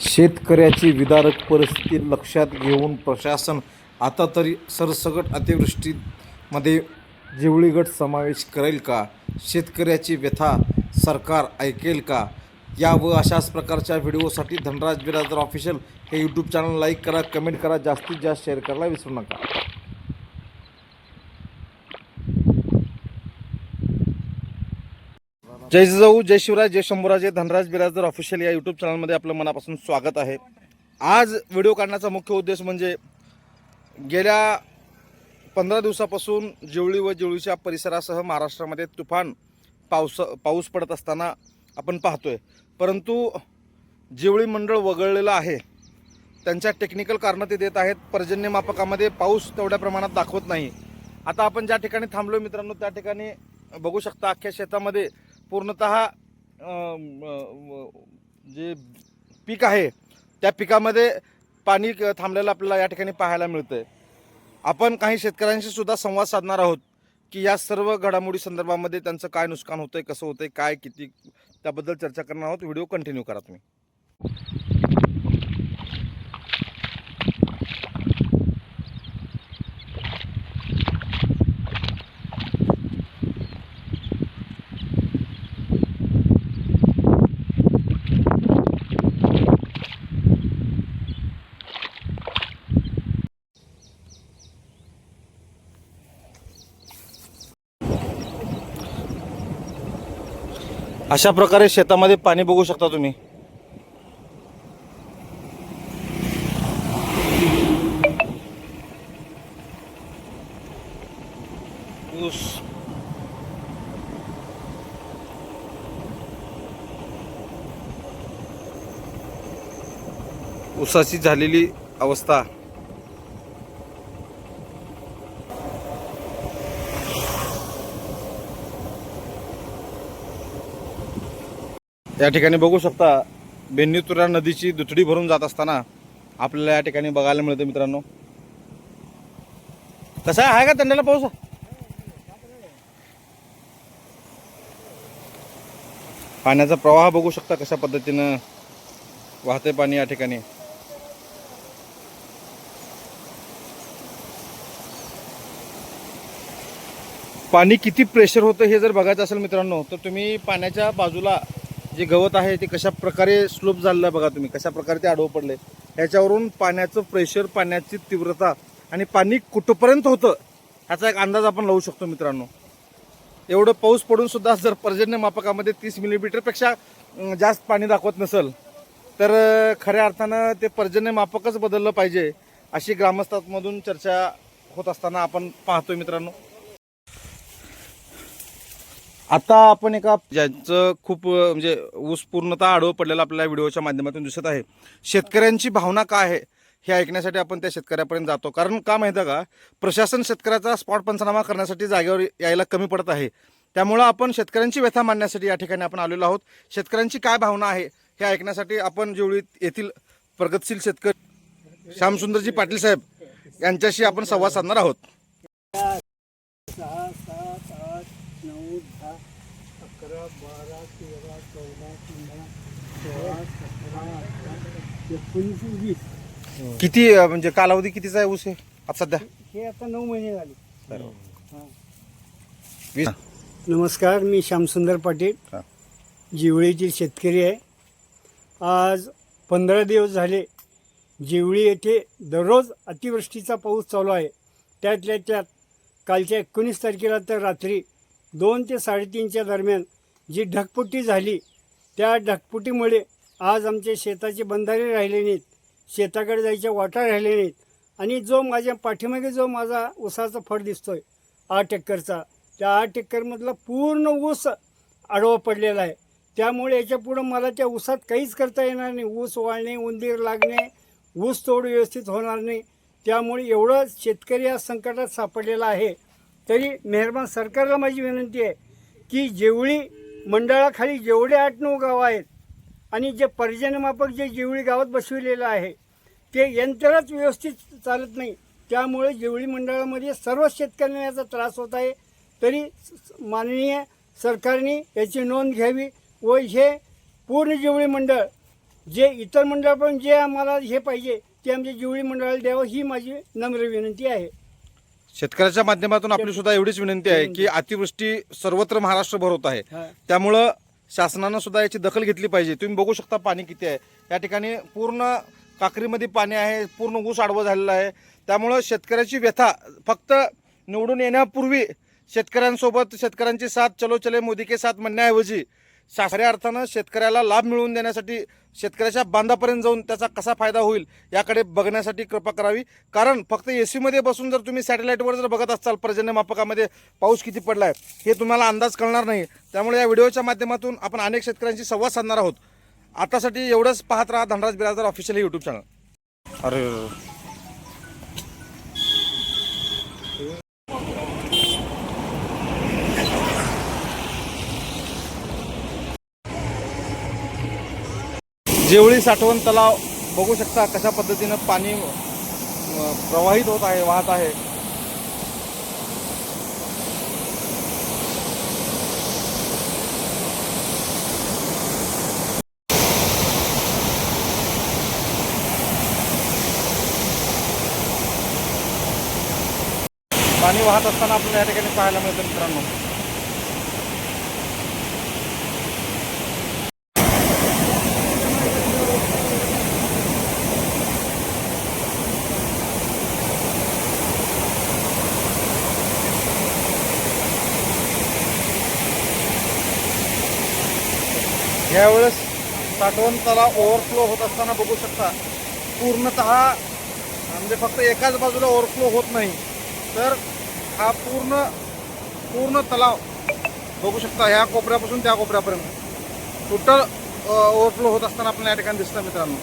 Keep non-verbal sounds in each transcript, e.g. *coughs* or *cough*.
शेतकऱ्याची विदारक परिस्थिती लक्षात घेऊन प्रशासन आता तरी सरसकट अतिवृष्टीमध्ये जिवळीगट समावेश करेल का? शेतकऱ्याची व्यथा सरकार ऐकेल का? या व अशाच प्रकारच्या व्हिडिओसाठी धनराज बिराजदार ऑफिशियल हे यूट्यूब चॅनल लाईक करा कमेंट करा जास्तीत जास्त शेअर करायला विसरू नका. जय जाऊ जय शिवराज जय शंभूराजे धनराज बिराजदार ऑफिशियल या यूट्यूब चॅनलमध्ये आपलं मनापासून स्वागत आहे. आज व्हिडिओ काढण्याचा मुख्य उद्देश म्हणजे गेल्या पंधरा दिवसापासून जिवळी व जिवळीच्या परिसरासह महाराष्ट्रामध्ये तुफान पावस पाऊस पडत असताना आपण पाहतोय. परंतु जिवळी मंडळ वगळलेलं आहे. त्यांच्या टेक्निकल कारणं ते देत आहेत. पर्जन्यमापकामध्ये पाऊस तेवढ्या प्रमाणात दाखवत नाही. आता आपण ज्या ठिकाणी थांबलो मित्रांनो त्या ठिकाणी बघू शकता अख्ख्या शेतामध्ये पूर्णत जे पीक आहे त्या पिकामध्ये पाणी थांबलेलं आपल्याला या ठिकाणी पाहायला मिळतंय. आपण काही शेतकऱ्यांशी सुद्धा संवाद साधणार आहोत की या सर्व घडामोडी संदर्भामध्ये त्यांचं काय नुकसान होतंय कसं होतंय काय किती त्याबद्दल चर्चा करणार आहोत. व्हिडिओ कंटिन्यू करा तुम्ही. अशा प्रकारे शेतामध्ये पाणी बघू शकता तुम्ही. ऊस. ऊसाची झालेली अवस्था. या ठिकाणी बघू शकता बेन्नीतुरा नदीची दुथडी भरून जात असताना आपल्याला या ठिकाणी बघायला मिळतं मित्रांनो. कसा आहे? का तंड्याला पाऊस? पाण्याचा प्रवाह बघू शकता कशा पद्धतीनं वाहते पाणी या ठिकाणी. पाणी किती प्रेशर होतं हे जर बघायचं असेल मित्रांनो तर तुम्ही पाण्याच्या बाजूला जे गवत आहे ते कशा प्रकारे स्लोप झालेलं बघा तुम्ही कशा प्रकारे ते आडवं पडले ह्याच्यावरून पाण्याचं प्रेशर पाण्याची तीव्रता आणि पाणी कुठंपर्यंत होतं ह्याचा एक अंदाज आपण लावू शकतो मित्रांनो. एवढं पाऊस पडून सुद्धा जर पर्जन्य मापकामध्ये तीस मिलीमीटरपेक्षा जास्त पाणी दाखवत नसेल तर खऱ्या अर्थानं ते पर्जन्य मापकच बदललं पाहिजे अशी ग्रामस्थांमधून चर्चा होत असताना आपण पाहतोय मित्रांनो. आता आपण एका ज्यांचं खूप म्हणजे ऊस पूर्णतः आडवं पडलेलं आपल्याला व्हिडिओच्या माध्यमातून दिसत आहे. शेतकऱ्यांची भावना काय आहे हे ऐकण्यासाठी आपण त्या शेतकऱ्यापर्यंत जातो. कारण का माहिती आहे का? प्रशासन शेतकऱ्याचा स्पॉट पंचनामा करण्यासाठी जागेवर यायला कमी पडत आहे. त्यामुळं आपण शेतकऱ्यांची व्यथा मांडण्यासाठी या ठिकाणी आपण आलेलो आहोत. शेतकऱ्यांची काय भावना आहे हे ऐकण्यासाठी आपण जेवढी येथील प्रगतशील शेतकरी श्यामसुंदरजी पाटील साहेब यांच्याशी आपण संवाद साधणार आहोत. सहा नऊ दहा अकरा बारा तेरा चौदा पंधरा सोळा सतरा अठरा एकोणीस वीस. किती अं, म्हणजे कालावधी कितीचा आहे ऊस हे? आता सध्या? हे आता नऊ महिने झाले. हा. वीस? नमस्कार मी श्यामसुंदर पाटील. हा. जिवळीतील शेतकरी आहे. आज पंधरा दिवस झाले जिवळी येथे दररोज अतिवृष्टीचा पाऊस चालू आहे. त्यातल्या त्यात कालच्या एकोणीस तारखेला तर रात्री दोन ते साडेतीनच्या दरम्यान जी ढगफुटी झाली त्या ढकपुटीमुळे आज आमचे शेताचे बंधारे राहिले नाहीत शेताकडे जायच्या वाटा राहिले नाहीत आणि जो माझ्या पाठीमागे जो माझा ऊसाचा फळ दिसतो आहे आठ एक्करचा त्या आठ एक्करमधला पूर्ण ऊस आडवा पडलेला आहे. त्यामुळे याच्या पुढं मला त्या ऊसात काहीच करता येणार नाही. ऊस वाळणे उंदीर लागणे ऊस तोड व्यवस्थित होणार नाही. त्यामुळे एवढं शेतकरी या संकटात सापडलेला आहे. तरी मेहरबान सरकारला माझी विनंती आहे की जेवळी मंडळाखाली जेवढे आठ नऊ गावं आहेत आणि जे पर्जन्यमापक जे जेवळी गावात बसविलेलं आहे ते यंत्रच व्यवस्थित चालत नाही. त्यामुळे जेवळी मंडळामध्ये सर्व शेतकऱ्यांना याचा त्रास होत आहे तरी माननीय सरकारने याची नोंद घ्यावी व हे पूर्ण जेवळी मंडळ जे इतर मंडळ पण जे आम्हाला हे पाहिजे ते आमच्या जिवळी मंडळाला द्यावं ही माझी नम्र विनंती आहे. शेतकऱ्याच्या माध्यमातून आपली सुद्धा एवढीच विनंती आहे की अतिवृष्टी सर्वत्र महाराष्ट्रभर होत आहे. त्यामुळं शासनानं सुद्धा याची दखल घेतली पाहिजे. तुम्ही बघू शकता पाणी किती आहे. या ठिकाणी पूर्ण काकरीमध्ये पाणी आहे. पूर्ण ऊस आडवं झालेलं आहे. त्यामुळं शेतकऱ्याची व्यथा फक्त निवडून येण्यापूर्वी शेतकऱ्यांसोबत शेतकऱ्यांची साथ चलो चले मोदी के साथ म्हणण्याऐवजी शास्त्रीय अर्थानं शेतकऱ्याला लाभ मिळवून देण्यासाठी शेतकऱ्याच्या बांधापर्यंत जाऊन त्याचा कसा फायदा होईल याकडे बघण्यासाठी कृपा करावी. कारण फक्त ए सीमध्ये बसून जर तुम्ही सॅटेलाईटवर जर बघत असाल पर्जन्यमापकामध्ये पाऊस किती पडला आहे हे तुम्हाला अंदाज कळणार नाही. त्यामुळे या व्हिडिओच्या माध्यमातून आपण अनेक शेतकऱ्यांशी संवाद साधणार आहोत. आतासाठी एवढंच पाहत राहा Dhanraj Biradar official YouTube channel अरे जेवळी साठवण तलाव बघू शकता कशा पद्धतीनं पाणी प्रवाहित होत आहे वाहत आहे. पाणी वाहत असताना आपल्याला या ठिकाणी पाहायला मिळतं मित्रांनो. यावेळेस साठवण तलाव ओव्हरफ्लो होत असताना बघू शकता पूर्णतः म्हणजे फक्त एकाच बाजूला ओव्हरफ्लो होत नाही. तर हा पूर्ण पूर्ण तलाव बघू शकता ह्या कोपऱ्यापासून त्या कोपऱ्यापर्यंत. टोटल ओव्हरफ्लो होत असताना आपल्याला या ठिकाणी दिसतं मित्रांनो.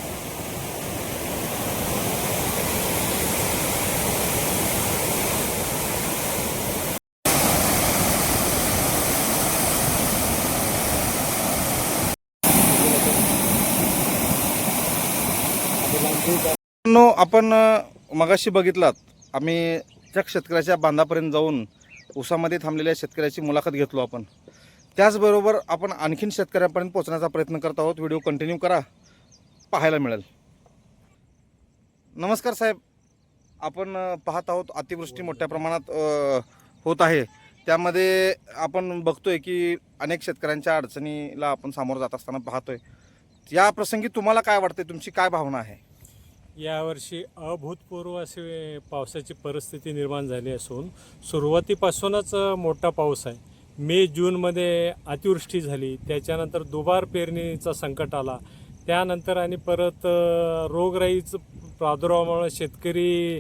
मित्रांनो, आपण मगाशी बघितलात आम्ही त्या शेतकऱ्याच्या बांधापर्यंत जाऊन ऊसामध्ये थांबलेल्या शेतकऱ्याची मुलाखत घेतलो आपण. त्याचबरोबर आपण आणखीन शेतकऱ्यांपर्यंत पोहोचण्याचा प्रयत्न करत आहोत. व्हिडिओ कंटिन्यू करा. पाहायला मिळेल. नमस्कार साहेब. आपण पाहत आहोत. अतिवृष्टी मोठ्या प्रमाणात होत आहे. त्यामध्ये आपण बघतोय की अनेक शेतकऱ्यांच्या अडचणीला आपण सामोरं जात असताना पाहतोय. या प्रसंगी तुम्हाला काय वाटतंय? तुमची काय भावना आहे? यावर्षी अभूतपूर्व अशी पावसाची परिस्थिती निर्माण झाली असून सुरुवातीपासूनच मोठा पाऊस आहे. मे जूनमध्ये अतिवृष्टी झाली. त्याच्यानंतर दुबार पेरणीचा संकट आला. त्यानंतर आणि परत रोगराईचं प्रादुर्भावामुळे शेतकरी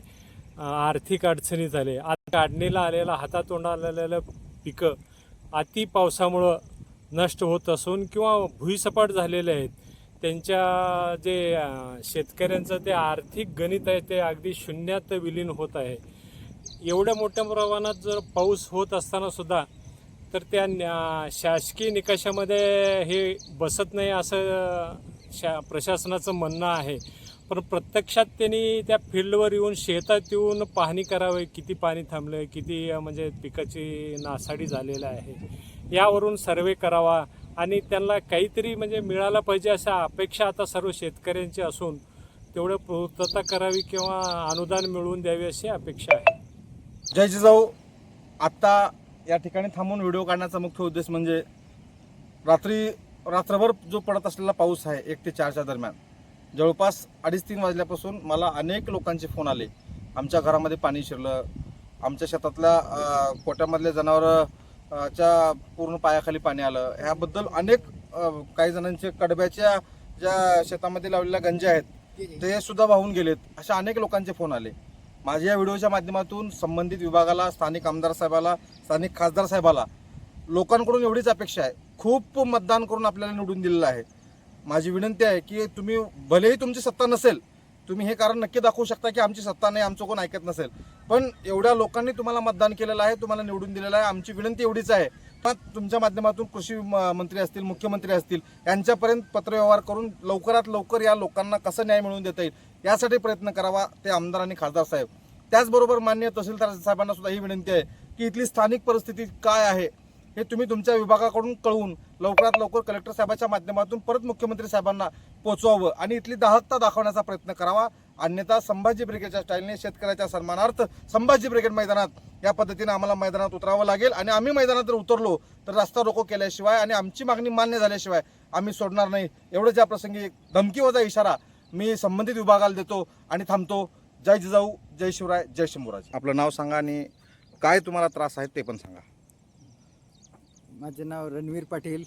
आर्थिक अडचणी झाले. आता काढणीला आलेला हातातोंडाला आलेलं पिकं अति पावसामुळं नष्ट होत असून किंवा भुईसपाट झालेले आहेत. त्यांच्या जे शेतकऱ्यांचं ते आर्थिक गणित आहे ते अगदी शून्यात विलीन होत आहे. एवढ्या मोठ्या प्रमाणात जर पाऊस होत असताना सुद्धा तर त्या न्या- शासकीय निकषामध्ये हे बसत नाही असं शा प्रशासनाचं म्हणणं आहे. पण प्रत्यक्षात त्यांनी त्या फील्डवर येऊन शेतात येऊन पाहणी करावी किती पाणी थांबलं किती म्हणजे पिकाची नासाडी झालेलं आहे. यावरून सर्वे करावा. आणि त्यांना काहीतरी म्हणजे मिळाला पाहिजे अशा अपेक्षा आता सर्व शेतकऱ्यांची असून तेवढं पूर्तता करावी किंवा अनुदान मिळवून द्यावी अशी अपेक्षा आहे. जय जिजाऊ आत्ता या ठिकाणी थांबून व्हिडिओ काढण्याचा मुख्य उद्देश म्हणजे रात्री रात्रभर जो पडत असलेला पाऊस आहे एक ते चारच्या दरम्यान जवळपास अडीच तीन वाजल्यापासून मला अनेक लोकांचे फोन आले. आमच्या घरामध्ये पाणी शिरलं आमच्या शेतातल्या कोट्यामधले जनावरं च्या पूर्ण पायाखाली पाणी आलं. ह्याबद्दल अनेक काही जणांचे कडब्याच्या ज्या शेतामध्ये लावलेल्या गंजे आहेत ते सुद्धा वाहून गेलेत. अशा अनेक लोकांचे फोन आले. माझ्या या व्हिडिओच्या माध्यमातून संबंधित विभागाला स्थानिक आमदार साहेबाला स्थानिक खासदार साहेबाला लोकांकडून एवढीच अपेक्षा आहे. खूप मतदान करून आपल्याला निवडून दिलेलं आहे. माझी विनंती आहे की तुम्ही भलेही तुमची सत्ता नसेल तुम्ही हे कारण नक्की दाखवू शकता की आमची सत्ता नाही आमचं कोण ऐकत नसेल. पण एवढ्या लोकांनी तुम्हाला मतदान केलेलं आहे तुम्हाला निवडून दिलेलं आहे. आमची विनंती एवढीच आहे. पण तुमच्या माध्यमातून कृषी म- मंत्री असतील मुख्यमंत्री असतील यांच्यापर्यंत पत्रव्यवहार करून लवकरात लवकर या लोकांना कसं न्याय मिळवून देता येईल यासाठी प्रयत्न करावा ते आमदार आणि खासदार साहेब. त्याचबरोबर मान्य तहसीलदार साहेबांना सुद्धा ही विनंती आहे की इथली स्थानिक परिस्थिती काय आहे हे तुम्ही तुमच्या विभागाकडून कळवून लवकरात लवकर कलेक्टर साहेबाच्या माध्यमातून परत मुख्यमंत्री साहेबांना पोहोचवावं आणि इथली दाहकता दाखवण्याचा प्रयत्न करावा. अन्यथा संभाजी ब्रिगेडच्या स्टाईलने शेतकऱ्याच्या सन्मानार्थ संभाजी ब्रिगेड मैदानात या पद्धतीने आम्हाला मैदानात उतरावं लागेल. आणि आम्ही मैदानात जर उतरलो तर रस्ता रोको केल्याशिवाय आणि आमची मागणी मान्य झाल्याशिवाय आम्ही सोडणार नाही. एवढंच या प्रसंगी धमकीवजा इशारा मी संबंधित विभागाला देतो आणि थांबतो. जय जिजाऊ जय शिवराय जय शंभूराज आपलं नाव सांगा आणि काय तुम्हाला त्रास आहे ते पण सांगा. माझे नाव रणवीर पाटील.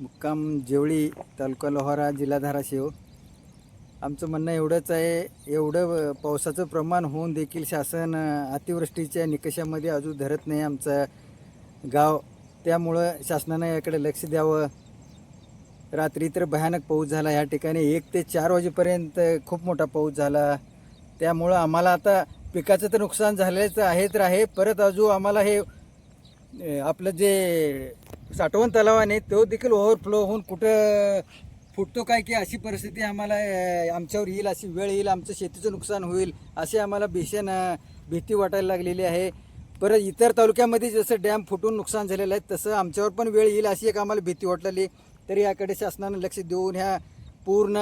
मुक्काम जेवळी तालुका लोहारा जिल्हा धाराशिव. आमचं म्हणणं एवढंच आहे एवढं पावसाचं प्रमाण होऊन देखील शासन अतिवृष्टीच्या निकषामध्ये अजून धरत नाही आमचं गाव. त्यामुळं शासनानं याकडे लक्ष द्यावं. रात्री तर भयानक पाऊस झाला ह्या ठिकाणी. एक ते चार वाजेपर्यंत खूप मोठा पाऊस झाला. त्यामुळं आम्हाला आता पिकाचं तर नुकसान झालेच आहे तर आहे. परत अजून आम्हाला हे आपलं जे साठवण तलाव आहे तो देखील ओव्हरफ्लो होऊन कुठं फुटतो काय की अशी परिस्थिती आम्हाला आमच्यावर येईल अशी वेळ येईल आमचं शेतीचं नुकसान होईल अशी आम्हाला भीषण भीती वाटायला लागलेली आहे. परत इतर तालुक्यामध्ये जसं डॅम फुटून नुकसान झालेलं आहे तसं आमच्यावर पण वेळ येईल अशी एक आम्हाला भीती वाटलेली तरी याकडे शासनानं लक्ष देऊन ह्या पूर्ण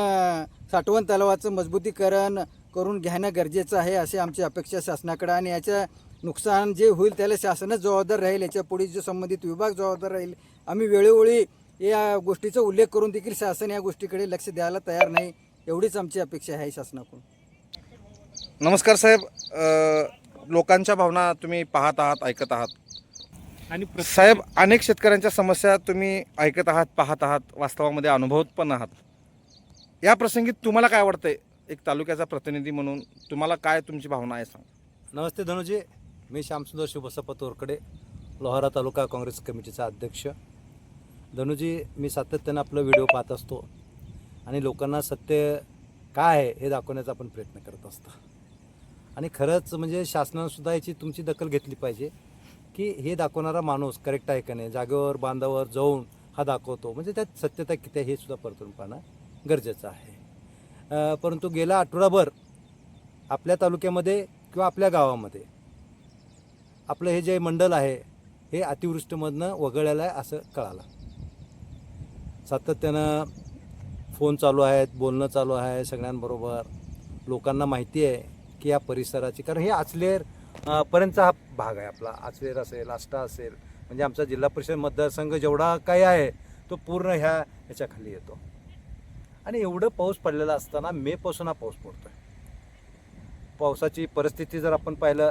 साठवण तलावाचं मजबूतीकरण करून घेणं गरजेचं आहे अशी आमची अपेक्षा शासनाकडं आणि याच्या नुकसान जे होईल त्याला शासनच जबाबदार राहील याच्यापुढे जो संबंधित विभाग जबाबदार राहील. आम्ही वेळोवेळी या गोष्टीचा उल्लेख करून देखील शासन या गोष्टीकडे लक्ष द्यायला तयार नाही एवढीच आमची अपेक्षा आहे शासनाकडून. नमस्कार साहेब. लोकांच्या भावना तुम्ही पाहत आहात ऐकत आहात. आणि साहेब अनेक शेतकऱ्यांच्या समस्या तुम्ही ऐकत आहात पाहत आहात वास्तवामध्ये अनुभवत पण आहात. या प्रसंगी तुम्हाला काय वाटतंय? एक तालुक्याचा प्रतिनिधी म्हणून तुम्हाला काय तुमची भावना आहे सांग. नमस्ते धनुजी. मी श्यामसुंदर शिवबसप्पा तोरकडे लोहारा तालुका काँग्रेस कमिटीचा अध्यक्ष. धनुजी मी सातत्यानं आपलं व्हिडिओ पाहत असतो आणि लोकांना सत्य काय आहे हे दाखवण्याचा आपण प्रयत्न करत असतो. आणि खरंच म्हणजे शासनानंसुद्धा याची तुमची दखल घेतली पाहिजे की हे दाखवणारा माणूस करेक्ट आहे का नाही जागेवर बांधावर जाऊन हा दाखवतो. म्हणजे त्यात सत्यता किती आहे हे सुद्धा परतून पाहणं गरजेचं आहे. परंतु गेला आठवडाभर आपल्या तालुक्यामध्ये किंवा आपल्या गावामध्ये आपलं हे जे मंडल आहे हे अतिवृष्टीमधनं वगळलेलं आहे असं कळालं. सातत्यानं फोन चालू आहेत बोलणं चालू आहे सगळ्यांबरोबर. लोकांना माहिती आहे की या परिसराची कारण हे आचलेर पर्यंतचा हा भाग आहे आपला. आचलेर असेल आष्टा असेल म्हणजे आमचा जिल्हा परिषद मतदारसंघ जेवढा काही आहे तो पूर्ण ह्या ह्याच्याखाली येतो. आणि एवढं पाऊस पडलेला असताना मेपासून हा पाऊस पडतो आहे पावसाची परिस्थिती जर आपण पाहिलं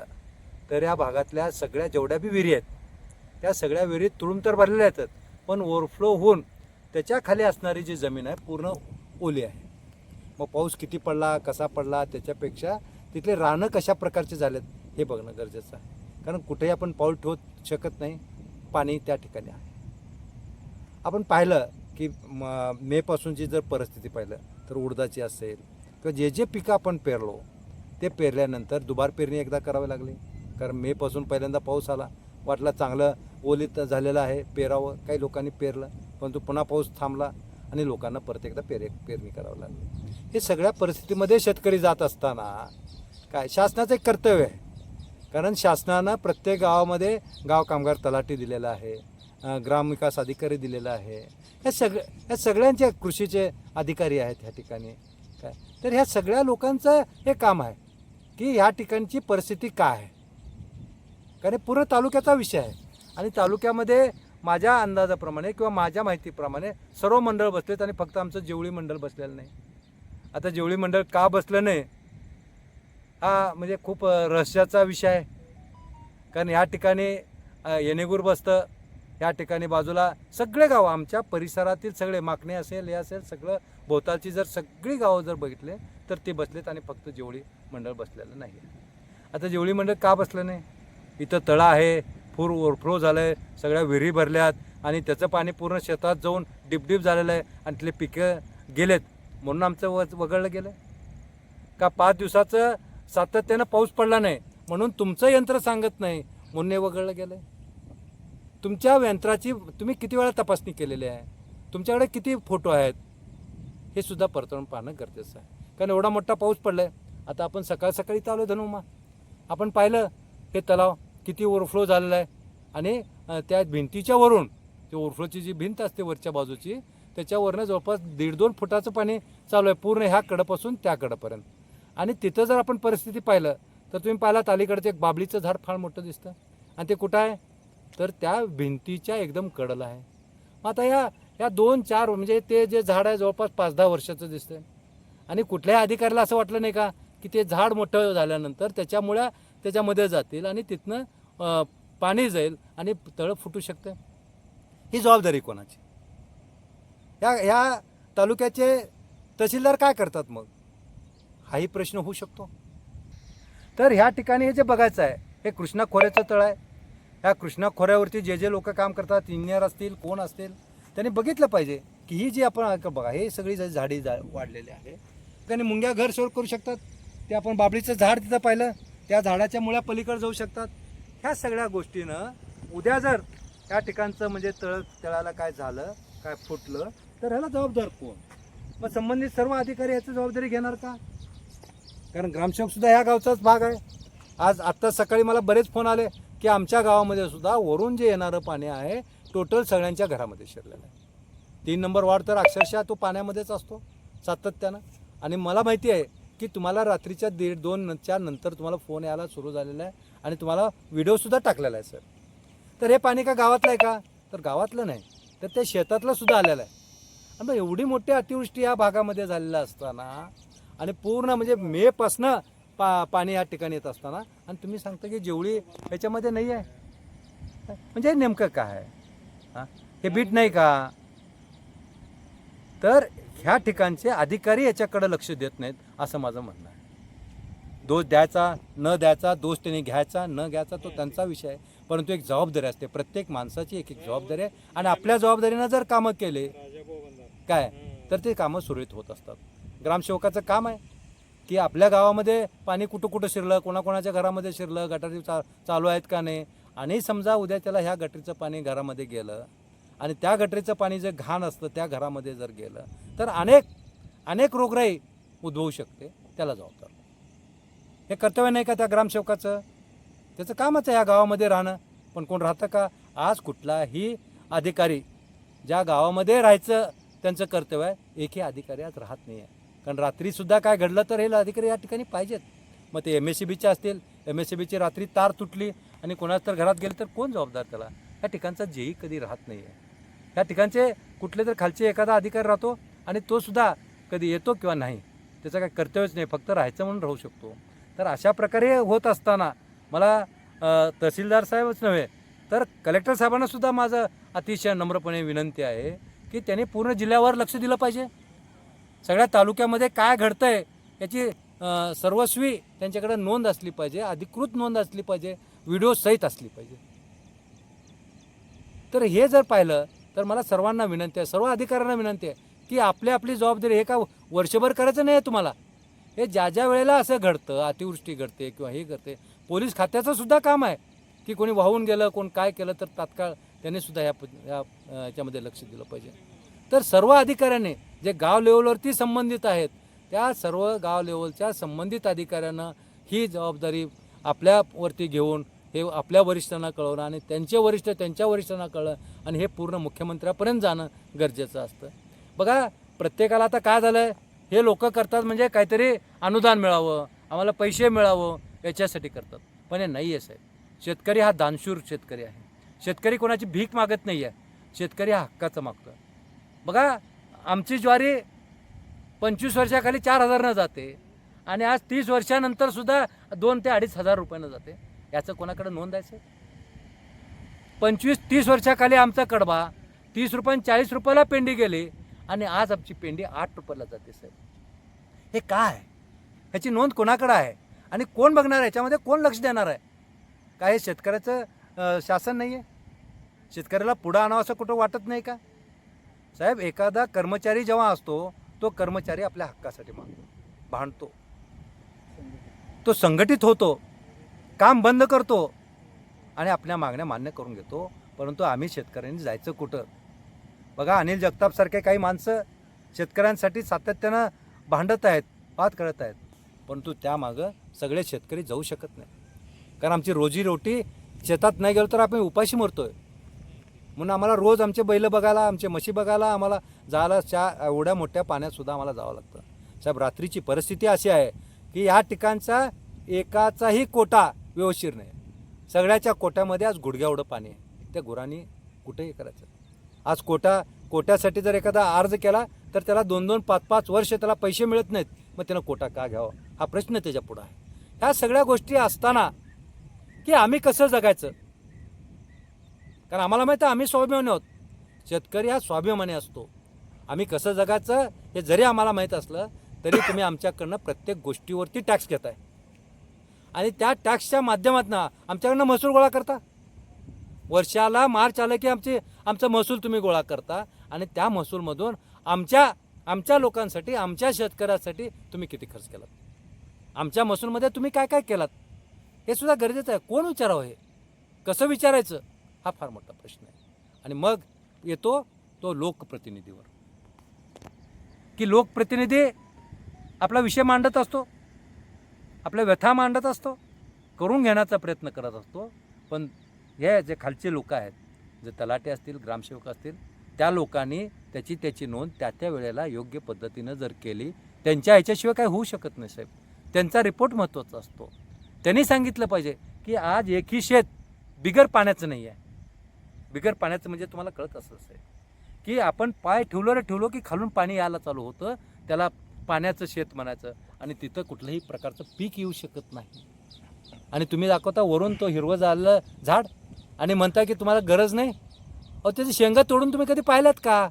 तर या भागातल्या सगळ्या जेवढ्या बी विहिरी आहेत त्या सगळ्या विहिरी तुळून तर भरलेल्या आहेत पण ओव्हरफ्लो होऊन त्याच्याखाली असणारी जी जमीन आहे पूर्ण ओली आहे. मग पाऊस किती पडला कसा पडला त्याच्यापेक्षा तिथले रानं कशा प्रकारचे झालेत हे बघणं गरजेचं आहे. कारण कुठेही आपण पाऊल ठेवू शकत नाही पाणी त्या ठिकाणी आहे. आपण पाहिलं की म मेपासूनची जर परिस्थिती पाहिलं तर उडदाची असेल किंवा जे जे पिकं आपण पेरलो ते पेरल्यानंतर दुबार पेरणी एकदा करावी लागली. कारण मेपासून पहिल्यांदा पाऊस आला. वाटला चांगलं ओलीत झालेलं आहे पेरावं. काही लोकांनी पेरलं परंतु पुन्हा पाऊस थांबला आणि लोकांना परत एकदा पेरे पेरणी करावं लागली. हे सगळ्या परिस्थितीमध्ये शेतकरी जात असताना काय? शासनाचं एक कर्तव्य आहे. कारण शासनानं प्रत्येक गावामध्ये गाव कामगार तलाठी दिलेला आहे ग्रामविकास अधिकारी दिलेला आहे. ह्या सगळ्या ह्या सगळ्यांचे कृषीचे अधिकारी आहेत ह्या ठिकाणी. काय? तर ह्या सगळ्या लोकांचं हे काम आहे की ह्या ठिकाणची परिस्थिती काय आहे? कारण पूर्ण तालुक्याचा विषय आहे. आणि तालुक्यामध्ये माझ्या अंदाजाप्रमाणे किंवा माझ्या माहितीप्रमाणे सर्व मंडळ बसलेत आणि फक्त आमचं जेवळी मंडळ बसलेलं नाही. आता जेवळी मंडळ का बसलं नाही हा म्हणजे खूप रहस्याचा विषय आहे. कारण ह्या ठिकाणी येणेगूर बसतं ह्या ठिकाणी बाजूला सगळे गावं आमच्या परिसरातील सगळे माकणे असेल हे असेल सगळं भोवतालची जर सगळी गावं जर बघितले तर ते बसलेत आणि फक्त जेवळी मंडळ बसलेलं नाही आता जेवळी मंडळ का बसलं नाही? इथं तळा आहे पूर ओव्हरफ्लो झालं आहे सगळ्या विहिरी भरल्यात आणि त्याचं पाणी पूर्ण शेतात जाऊन डिपडीप झालेलं आहे आणि तिथले पिकं गेलेत. म्हणून आमचं व वगळलं गेलं का पाच दिवसाचं सातत्यानं पाऊस पडला नाही म्हणून तुमचं यंत्र सांगत नाही म्हणून हे वगळलं गेलं तुमच्या यंत्राची तुम्ही किती वेळा तपासणी केलेली आहे? तुमच्याकडे किती फोटो आहेत? हे सुद्धा परतवून पाहणं गरजेचं आहे. कारण एवढा मोठा पाऊस पडला आहे आता आपण सकाळ सकाळी चालू धनुमा आपण पाहिलं हे तलाव किती ओव्हरफ्लो झालेला आहे. आणि त्या भिंतीच्या वरून ते ओव्हरफ्लोची जी भिंत असते वरच्या बाजूची त्याच्यावरनं जवळपास दीड दोन फुटाचं पाणी चालू आहे पूर्ण ह्या कडपासून त्या कडपर्यंत. आणि तिथं जर आपण परिस्थिती पाहिलं तर तुम्ही पाहिलात अलीकडचं एक बाबलीचं झाड फार मोठं दिसतं. आणि ते कुठं आहे? तर त्या भिंतीच्या एकदम कडला आहे. मग आता या या दोन चार म्हणजे ते जे झाड आहे जवळपास पाच दहा वर्षाचं दिसतं आणि कुठल्याही अधिकाऱ्याला असं वाटलं नाही का की ते झाड मोठं झाल्यानंतर त्याच्यामुळे त्याच्यामध्ये जातील आणि तिथनं पाणी जाईल आणि तळं फुटू शकतं. ही जबाबदारी कोणाची? या ह्या तालुक्याचे तहसीलदार काय करतात मग? हाही प्रश्न होऊ शकतो. तर ह्या ठिकाणी हे जे बघायचं आहे हे कृष्णा खोऱ्याचं तळ आहे. ह्या कृष्णा खोऱ्यावरती जे जे लोक काम करतात इंजिनियर असतील कोण असतील त्यांनी बघितलं पाहिजे की ही जी आपण बघा हे सगळी झाडी जा वाढलेली आहे त्यांनी मुंग्या घर सोड करू शकतात. ते आपण बाबळीचं झाड तिथं पाहिलं. त्या झाडाच्या मुळ्या पलीकडे जाऊ शकतात. ह्या सगळ्या गोष्टीनं उद्या जर त्या ठिकाणचं म्हणजे तळ तळाला काय झालं काय फुटलं तर ह्याला जबाबदार कोण? मग संबंधित सर्व अधिकारी याची जबाबदारी घेणार का? कारण ग्रामसेवक सुद्धा ह्या गावचाच भाग आहे. आज आत्ता सकाळी मला बरेच फोन आले की आमच्या गावामध्ये सुद्धा वरून जे येणारं पाणी आहे टोटल सगळ्यांच्या घरामध्ये शिरलेलं आहे. तीन नंबर वार्ड तर अक्षरशः तो पाण्यामध्येच असतो सातत्यानं. आणि मला माहिती आहे की तुम्हाला रात्रीच्या दीड दोनच्या नंतर तुम्हाला फोन यायला सुरू झालेला आहे आणि तुम्हाला व्हिडिओसुद्धा टाकलेला आहे सर. तर हे पाणी का गावातलं आहे का? तर गावातलं नाही. तर ते शेतातलं सुद्धा आलेलं आहे. आणि मग एवढी मोठी अतिवृष्टी या भागामध्ये झालेला असताना आणि पूर्ण म्हणजे मेपासनं पा पाणी या ठिकाणी येत असताना आणि तुम्ही सांगता की जेवढी याच्यामध्ये नाही आहे. म्हणजे नेमकं काय आहे? हां? हे बीट नाही का? तर ह्या ठिकाणचे अधिकारी याच्याकडे लक्ष देत नाहीत असं माझं म्हणणं आहे. दोष द्यायचा न द्यायचा दोष त्यांनी घ्यायचा न घ्यायचा तो त्यांचा विषय आहे. परंतु एक जबाबदारी असते. प्रत्येक माणसाची एक एक जबाबदारी आहे. आणि आपल्या जबाबदारीनं जर कामं केले काय? तर ते कामं सुरळीत होत असतात. ग्रामसेवकाचं काम आहे की आपल्या गावामध्ये पाणी कुठं कुठं शिरलं कोणाकोणाच्या घरामध्ये शिरलं गटारी चा चालू आहेत का नाही? आणि समजा उद्या त्याला ह्या गटरीचं पाणी घरामध्ये गेलं आणि त्या गटरीचं पाणी जे घाण असतं त्या घरामध्ये जर गेलं तर अनेक अनेक रोगराई उद्भवू शकते त्याला जबाबदार. हे कर्तव्य नाही का त्या ग्रामसेवकाचं? त्याचं कामच आहे या गावामध्ये राहणं. पण कोण राहतं का? आज कुठलाही अधिकारी ज्या गावामध्ये राहायचं त्यांचं कर्तव्य आहे एकही अधिकारी आज राहत नाही आहे. कारण रात्रीसुद्धा काय घडलं तर हे अधिकारी या ठिकाणी पाहिजेत. मग ते एम एस सी बीचे असतील एम एस सी बीची रात्री तार तुटली आणि कोणाच तर घरात गेले तर कोण जबाबदार त्याला? या ठिकाणचा जेही कधी राहत नाही आहे या ठिकाणचे कुठले तर खालचे एखादा अधिकारी राहतो आणि तो सुद्धा कधी येतो किंवा नाही त्याचं काय कर्तव्यच नाही फक्त राहायचं म्हणून राहू शकतो. तर अशा प्रकारे होत असताना मला तहसीलदार साहेबच नव्हे तर कलेक्टर साहेबांनासुद्धा माझं अतिशय नम्रपणे विनंती आहे की त्यांनी पूर्ण जिल्ह्यावर लक्ष दिलं पाहिजे. सगळ्या तालुक्यामध्ये काय घडतं आहे याची सर्वस्वी त्यांच्याकडे नोंद असली पाहिजे अधिकृत नोंद असली पाहिजे व्हिडिओ सहित असली पाहिजे. तर हे जर पाहिलं तर मला सर्वांना विनंती आहे सर्व अधिकाऱ्यांना विनंती आहे की आपली आपली जबाबदारी हे का वर्षभर करायचं नाही आहे तुम्हाला? हे ज्या ज्या वेळेला असं घडतं अतिवृष्टी घडते किंवा हे घडते पोलीस खात्याचं सुद्धा काम आहे. की कोणी वाहून गेलं कोण काय केलं तर तात्काळ त्यांनी सुद्धा ह्या प- या याच्यामध्ये लक्ष दिलं पाहिजे. तर सर्व अधिकाऱ्यांनी जे गाव लेवलवरती संबंधित आहेत त्या सर्व गाव लेवलच्या संबंधित अधिकाऱ्यांना ही जबाबदारी आपल्यावरती घेऊन हे आपल्या वरिष्ठांना कळवणं आणि त्यांचे वरिष्ठ त्यांच्या वरिष्ठांना कळलं आणि हे पूर्ण मुख्यमंत्र्यापर्यंत जाणं गरजेचं असतं. बघा प्रत्येकाला आता काय झालं आहे हे लोक करतात म्हणजे काहीतरी अनुदान मिळावं आम्हाला पैसे मिळावं याच्यासाठी करतात. पण हे नाही आहे साहेब. शेतकरी हा दानशूर शेतकरी आहे. शेतकरी कोणाची भीक मागत नाही आहे शेतकरी हा हक्काचं मागतो बघा आमची ज्वारी पंचवीस वर्षाखाली चार हजारनं जाते आणि आज तीस वर्षानंतर सुद्धा दोन ते अडीच हजार रुपयानं जाते. याचं कोणाकडे नोंद आहे साहेब? पंचवीस तीस वर्षाखाली आमचा कडबा तीस रुपयाने चाळीस रुपयाला पेंडी गेली आणि आज आमची पेंडी आठ रुपयाला जाते साहेब. हे काय ह्याची नोंद कोणाकडं आहे? आणि कोण बघणार आहे? याच्यामध्ये कोण लक्ष देणार आहे? काय हे शेतकऱ्याचं शासन नाही आहे शेतकऱ्याला पुढं आणावं असं कुठं वाटत नाही का? साहेब एखादा कर्मचारी जेव्हा असतो तो कर्मचारी आपल्या हक्कासाठी मागतो भांडतो. तो संघटित होतो काम बंद करतो आणि आपल्या मागण्या मान्य करून घेतो परंतु आम्ही शेतकऱ्यांनी जायचं कुठं? बघा अनिल जगतापसारखे काही माणसं शेतकऱ्यांसाठी सातत्यानं भांडत आहेत वाद करत आहेत. परंतु त्यामागं सगळे शेतकरी जाऊ शकत नाही. कारण आमची रोजीरोटी शेतात नाही गेलो तर आपण उपाशी मरतोय. म्हणून आम्हाला रोज आमचे बैल बघायला आमचे म्हशी बघायला आम्हाला जायला त्या एवढ्या मोठ्या पाण्यात सुद्धा आम्हाला जावं लागतं. साहेब रात्रीची परिस्थिती अशी आहे की ह्या ठिकाणचा एकाचाही कोटा व्यवस्थित नाही. सगळ्याच्या कोट्यामध्ये आज गुडघ्या एवढं पाणी आहे. त्या गुरांनी कुठेही करायचं आज कोटा कोट्यासाठी जर एखादा अर्ज केला तर त्याला दोन दोन पाच पाच वर्ष त्याला पैसे मिळत नाहीत. मग त्यानं कोटा का घ्यावा? हा प्रश्न त्याच्या पुढं आहे. ह्या सगळ्या गोष्टी असताना की आम्ही कसं जगायचं? कारण आम्हाला माहिती आहे आम्ही स्वाभिमानी आहोत. शेतकरी हा स्वाभिमानी असतो. आम्ही कसं जगायचं हे जरी आम्हाला माहीत असलं तरी तुम्ही आमच्याकडनं प्रत्येक गोष्टीवरती टॅक्स घेताय. आणि त्या टॅक्सच्या माध्यमातून आमच्याकडनं महसूल गोळा करता? वर्षाला मार्च आलं की आमचे आमचा महसूल तुम्ही गोळा करता आणि त्या महसूलमधून आमच्या आमच्या लोकांसाठी आमच्या शेतकऱ्यासाठी तुम्ही किती खर्च केलात? आमच्या महसूलमध्ये तुम्ही काय काय केलात? हे सुद्धा गरजेचं आहे. कोण विचारावं हे? कसं विचारायचं? हा फार मोठा प्रश्न आहे. आणि मग येतो तो लोकप्रतिनिधीवर. की लोकप्रतिनिधी आपला विषय मांडत असतो आपल्या व्यथा मांडत असतो करून घेण्याचा प्रयत्न करत असतो पण हे जे खालचे लोक आहेत जे तलाटे असतील ग्रामसेवक असतील त्या लोकांनी त्याची त्याची नोंद त्या त्या वेळेला योग्य पद्धतीनं जर केली त्यांच्या ह्याच्याशिवाय काय होऊ शकत नाही साहेब. त्यांचा रिपोर्ट महत्त्वाचा असतो. त्यांनी सांगितलं पाहिजे की आज एकही शेत बिगर पाण्याचं नाही आहे. बिगर पाण्याचं म्हणजे तुम्हाला कळत असं आहे की आपण पाय ठेवलो रे ठेवलो की खालून पाणी यायला चालू होतं त्याला पाण्याचं शेत म्हणायचं आणि तिथं कुठल्याही प्रकारचं पीक येऊ शकत नाही. आणि तुम्ही दाखवता वरून तो हिरवं झालं झाड आणि म्हणता की तुम्हाला गरज नाही? अहो त्याची शेंगा तोडून तुम्ही कधी पाहिल्यात का?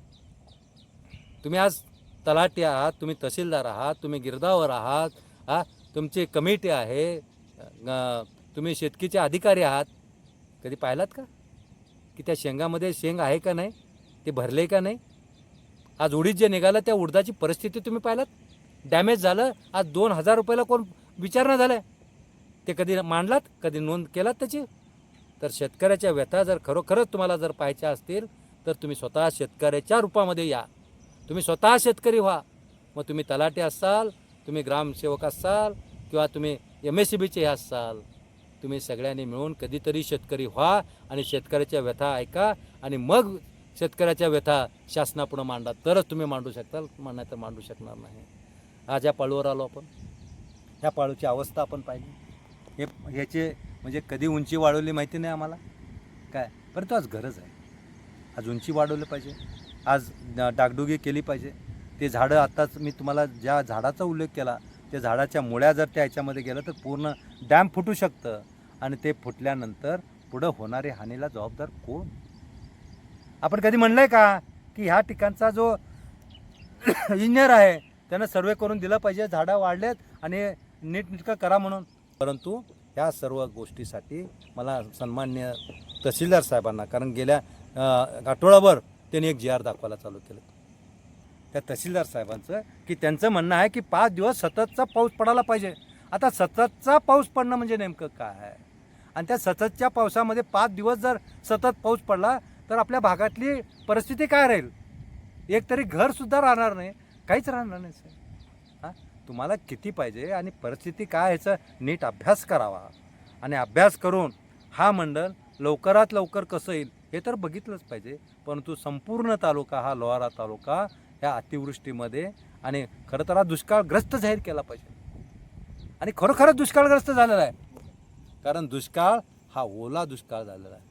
तुम्ही आज तलाठी आहात तुम्ही तहसीलदार आहात तुम्ही गिरदावर आहात हा तुमची कमिटी आहे तुम्ही शेतकीचे अधिकारी आहात. कधी पाहिलात का? की त्या शेंगामध्ये शेंग आहे का नाही? ते भरले का नाही? आज उडीद जे निघालं त्या उडदाची परिस्थिती तुम्ही पाहिलात? डॅमेज झालं आज दोन हजार रुपयाला कोण विचारणं झालं ते कधी मांडलात? कधी नोंद केलात त्याची? तर शेतकऱ्याच्या व्यथा जर खरोखरच तुम्हाला जर पाहायच्या असतील तर तुम्ही स्वतः शेतकऱ्याच्या रूपामध्ये या. तुम्ही स्वतः शेतकरी व्हा. मग तुम्ही तलाटे असाल तुम्ही ग्रामसेवक असाल किंवा तुम्ही एम एस सी बीचे हे असाल तुम्ही सगळ्यांनी मिळून कधीतरी शेतकरी व्हा आणि शेतकऱ्याच्या व्यथा ऐका आणि मग शेतकऱ्याच्या व्यथा शासनापुढं मांडा. तरच तुम्ही मांडू शकताल नाही तर मांडू शकणार नाही. आज या पाळूवर आलो आपण. ह्या पाळूची अवस्था आपण पाहिली. हे ह्याचे म्हणजे कधी उंची वाढवली माहिती नाही आम्हाला. काय? परंतु आज गरज आहे. आज उंची वाढवली पाहिजे. आज डागडुगी केली पाहिजे. ते झाडं आत्ताच मी तुम्हाला ज्या झाडाचा उल्लेख केला त्या झाडाच्या मुळ्या जर त्या ह्याच्यामध्ये गेलं तर पूर्ण डॅम फुटू शकतं. आणि ते फुटल्यानंतर पुढं होणारे हानीला जबाबदार कोण? आपण कधी म्हणलं आहे का की ह्या ठिकाणचा जो *coughs* इंजिनियर आहे त्यानं सर्वे करून दिलं पाहिजे झाडं वाढलेत आणि नीटनेटकं करा म्हणून. परंतु ह्या सर्व गोष्टीसाठी मला सन्मान्य तहसीलदार साहेबांना कारण गेल्या आठवडाभर त्यांनी एक जी आर दाखवायला चालू केलं. त्या तहसीलदार साहेबांचं की त्यांचं म्हणणं आहे की पाच दिवस सततचा पाऊस पडायला पाहिजे. आता सततचा पाऊस पडणं म्हणजे नेमकं काय आहे? आणि त्या सततच्या पावसामध्ये पाच दिवस जर सतत पाऊस पडला तर आपल्या भागातली परिस्थिती काय राहील? एक तरी घरसुद्धा राहणार नाही. काहीच राहणार नाही साहेब. तुम्हाला किती पाहिजे आणि परिस्थिती काय ह्याचा नीट अभ्यास करावा. आणि अभ्यास करून हा मंडळ लवकरात लवकर कसं येईल हे तर बघितलंच पाहिजे. परंतु संपूर्ण तालुका हा लोहारा तालुका ह्या अतिवृष्टीमध्ये आणि खरं तर हा दुष्काळग्रस्त जाहीर केला पाहिजे. आणि खरोखरच दुष्काळग्रस्त झालेला आहे. कारण दुष्काळ हा ओला दुष्काळ झालेला आहे.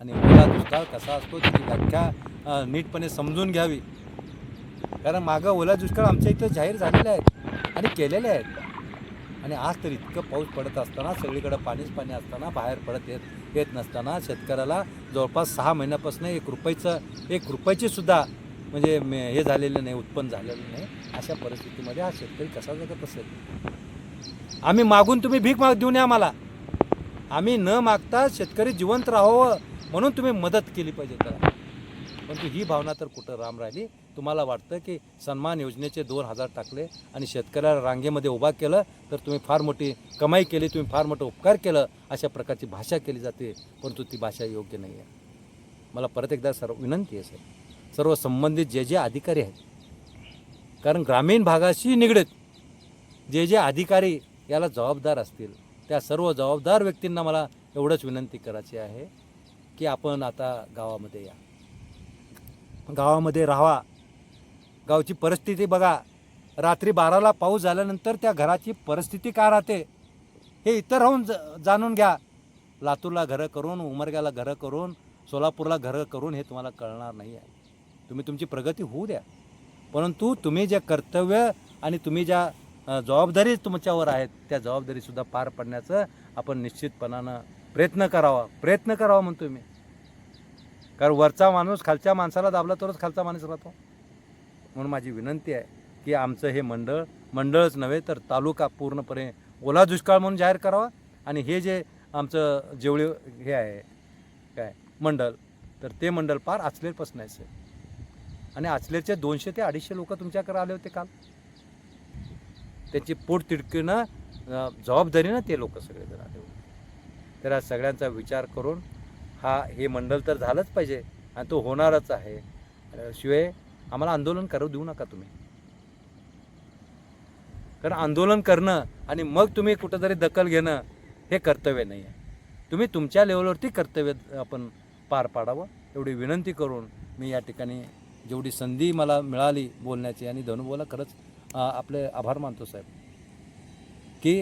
आणि ओला दुष्काळ कसा असतो त्याची व्याख्या नीटपणे समजून घ्यावी. कारण मागं ओला दुष्काळ आमच्या इथं जाहीर झालेले आहेत आणि केलेले आहेत. आणि आज तर इतकं पाऊस पडत असताना सगळीकडं पाणीच पाणी असताना बाहेर पडत येत येत नसताना शेतकऱ्याला जवळपास सहा महिन्यापासून एक रुपयाचं एक रुपयाची सुद्धा म्हणजे हे झालेलं नाही उत्पन्न झालेलं नाही अशा परिस्थितीमध्ये हा शेतकरी कसा जगत असेल? आम्ही मागून तुम्ही भीक माग देऊन या आम्हाला. आम्ही न मागता शेतकरी जिवंत राहावं म्हणून तुम्ही मदत केली पाहिजे त्याला. परंतु ही भावना तर कुठं राम राहिली? तुम्हाला वाटतं की सन्मान योजनेचे दोन हजार टाकले आणि शेतकऱ्याला रांगेमध्ये उभा केलं तर तुम्ही फार मोठी कमाई केली तुम्ही फार मोठं उपकार केलं अशा प्रकारची भाषा केली जाते परंतु ती भाषा योग्य नाही आहे मला परत एकदा सर्व विनंती आहे सर सर्व संबंधित जे जे अधिकारी आहेत कारण ग्रामीण भागाशी निगडीत जे जे अधिकारी याला जबाबदार असतील त्या सर्व जबाबदार व्यक्तींना मला एवढंच विनंती करायची आहे की आपण आता गावामध्ये या. गावामध्ये राहा गावची परिस्थिती बघा. रात्री बाराला पाऊस झाल्यानंतर त्या घराची परिस्थिती काय राहते? हे इतर राहून ज जाणून घ्या. लातूरला घरं करून उमरग्याला घरं करून सोलापूरला घरं करून हे तुम्हाला कळणार नाही आहे तुम्ही तुमची प्रगती होऊ द्या. परंतु तुम्ही जे कर्तव्य आणि तुम्ही ज्या जबाबदारी तुमच्यावर आहेत त्या जबाबदारीसुद्धा पार पडण्याचं आपण निश्चितपणानं प्रयत्न करावा. प्रयत्न करावा म्हणतो मी. कारण वरचा माणूस खालच्या माणसाला दाबला तरच खालचा माणूस राहतो. म्हणून माझी विनंती आहे की आमचं हे मंडळ मंडळच नव्हे तर तालुका पूर्णपणे ओला दुष्काळ म्हणून जाहीर करावा आणि हे जे आमचं जेवढे हे आहे काय मंडळ तर ते मंडळ पार आचलेरपासून आहे आणि आचलेरचे दोनशे ते अडीचशे लोक तुमच्याकडे आले होते काल. त्याची पोट तिडकीनं जबाबदारीनं ते लोक सगळे जण आले होते. तर सगळ्यांचा विचार करून हा हे मंडळ तर झालंच पाहिजे आणि तो होणारच आहे. शिवाय आम्हाला आंदोलन करू देऊ नका तुम्ही. कारण आंदोलन करणं आणि मग तुम्ही कुठंतरी दखल घेणं हे कर्तव्य नाही आहे तुम्ही तुमच्या लेवलवरती कर्तव्य आपण पार पाडावं. एवढी विनंती करून मी या ठिकाणी जेवढी संधी मला मिळाली बोलण्याची आणि धनुभाऊला खरंच आपले आभार मानतो साहेब. की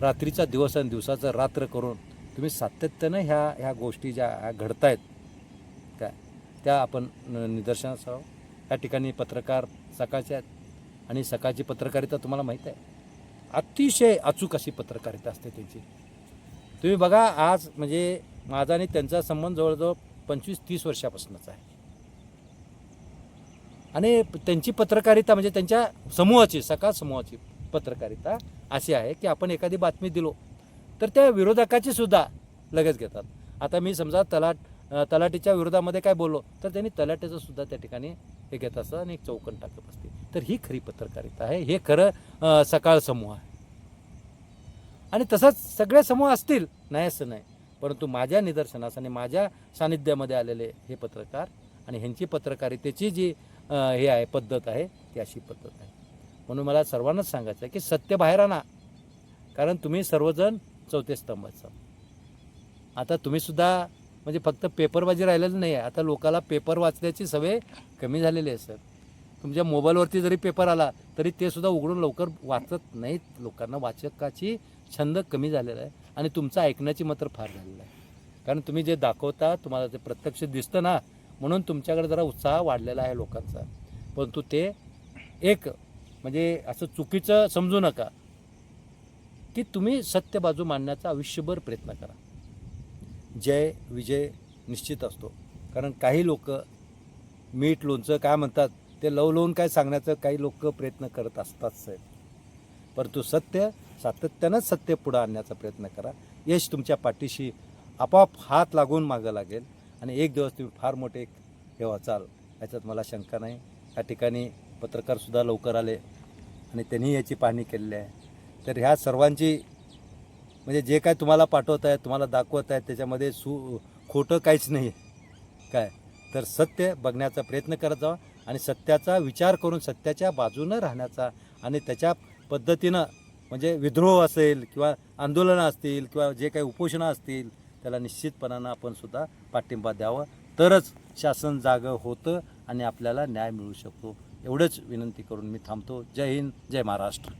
रात्रीचा दिवस आणि दिवसाचं रात्र करून तुम्ही सातत्यानं ह्या ह्या गोष्टी ज्या ह्या आहेत काय त्या आपण निदर्शनास या ठिकाणी पत्रकार सकाळचे आहेत. आणि सकाळची पत्रकारिता तुम्हाला माहीत आहे. अतिशय अचूक अशी पत्रकारिता असते त्यांची. तुम्ही बघा आज म्हणजे माझा आणि त्यांचा संबंध जवळजवळ पंचवीस तीस वर्षापासूनच आहे. आणि त्यांची पत्रकारिता म्हणजे त्यांच्या समूहाची सकाळ समूहाची पत्रकारिता अशी आहे की आपण एखादी बातमी दिलो तर त्या विरोधकाची सुद्धा लगेच घेतात. आता मी समजा तलाट तलाठीच्या विरोधामध्ये काय बोललो तर त्यांनी तलाठ्याचं सुद्धा त्या ठिकाणी हे घेत असतात आणि एक चौकन टाकत असते. तर ही खरी पत्रकारिता आहे. हे खरं सकाळ समूह आहे. आणि तसंच सगळे समूह असतील नाही असं नाही. परंतु माझ्या निदर्शनास आणि माझ्या सानिध्यामध्ये आलेले हे पत्रकार आणि ह्यांची पत्रकारितेची जी हे आहे पद्धत आहे ती अशी पद्धत आहे. म्हणून मला सर्वांनाच सांगायचं आहे की सत्य बाहेर आणा. कारण तुम्ही सर्वजण चौथे स्तंभाचा आता तुम्हीसुद्धा म्हणजे फक्त पेपरबाजी राहिलेलं नाही आहे. आता लोकाला पेपर वाचण्याची सवय कमी झालेली आहे सर. तुमच्या मोबाईलवरती जरी पेपर आला तरी ते सुद्धा उघडून लवकर वाचत नाहीत. लोकांना वाचकाची छंद कमी झालेला आहे आणि तुमचं ऐकण्याची मात्र फार झालेलं आहे. कारण तुम्ही जे दाखवता तुम्हाला ते प्रत्यक्ष दिसतं ना म्हणून तुमच्याकडे जरा उत्साह वाढलेला आहे लोकांचा. परंतु ते एक म्हणजे असं चुकीचं समजू नका की तुम्ही सत्य बाजू मांडण्याचा आयुष्यभर प्रयत्न करा. जय विजय निश्चित असतो. कारण काही लोक मीठ लोणचं काय म्हणतात ते लव लावून काय सांगण्याचं काही लोक प्रयत्न करत असतात साहेब. परंतु सत्य सातत्यानंच सत्य पुढं आणण्याचा प्रयत्न करा. यश तुमच्या पाठीशी आपोआप हात लागून मागं लागेल आणि एक दिवस तुम्ही फार मोठे एक हे वाचाल याच्यात मला शंका नाही. या ठिकाणी पत्रकारसुद्धा लवकर आले आणि त्यांनी याची पाहणी केलेली आहे. तर ह्या सर्वांची म्हणजे जे काय तुम्हाला पाठवत आहेत तुम्हाला दाखवत आहेत त्याच्यामध्ये सु खोटं काहीच नाही आहे काय? तर सत्य बघण्याचा प्रयत्न करत जावा आणि सत्याचा विचार करून सत्याच्या बाजूनं राहण्याचा आणि त्याच्या पद्धतीनं म्हणजे विद्रोह असेल किंवा आंदोलनं असतील किंवा जे काही उपोषणं असतील त्याला निश्चितपणानं आपण सुद्धा पाठिंबा द्यावा. तरच शासन जागं होतं आणि आपल्याला न्याय मिळू शकतो. एवढंच विनंती करून मी थांबतो. जय हिंद जय महाराष्ट्र.